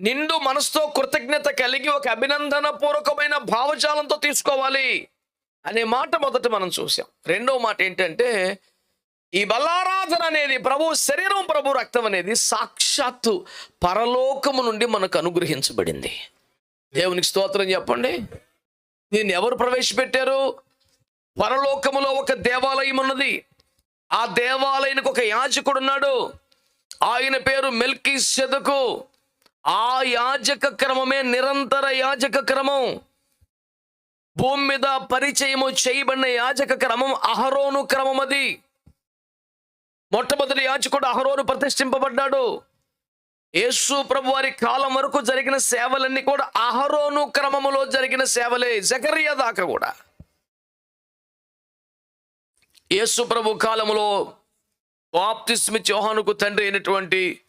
నిండు మనసుతో కృతజ్ఞత కలిగి ఒక అభినందన పూర్వకమైన భావజాలంతో తీసుకోవాలి అనే మాట మొదట మనం చూసాం. రెండో మాట ఏంటంటే ఈ బల్లారాధన అనేది ప్రభు శరీరం ప్రభు రక్తం అనేది సాక్షాత్తు పరలోకము నుండి మనకు అనుగ్రహించబడింది. దేవునికి స్తోత్రం చెప్పండి. దీన్ని ఎవరు ప్రవేశపెట్టారు? పరలోకములో ఒక దేవాలయం ఉన్నది. ఆ దేవాలయానికి ఒక యాజకుడు ఉన్నాడు. ఆయన పేరు మెల్కీ సెదకు ఆ యాజక క్రమమే నిరంతర యాజక క్రమం. భూమి మీద పరిచయము చేయబడిన యాజక క్రమం అహరోను క్రమం అది. మొట్టమొదటి యాజకుడు అహరోను ప్రతిష్ఠింపబడ్డాడు. యేసు ప్రభు వారి కాలం వరకు జరిగిన సేవలన్నీ కూడా అహరోను క్రమములో జరిగిన సేవలే జకరియా దాకా కూడా. యేసు ప్రభు కాలములో బాప్తిస్మి చౌహానుకు తండ్రి అయినటువంటి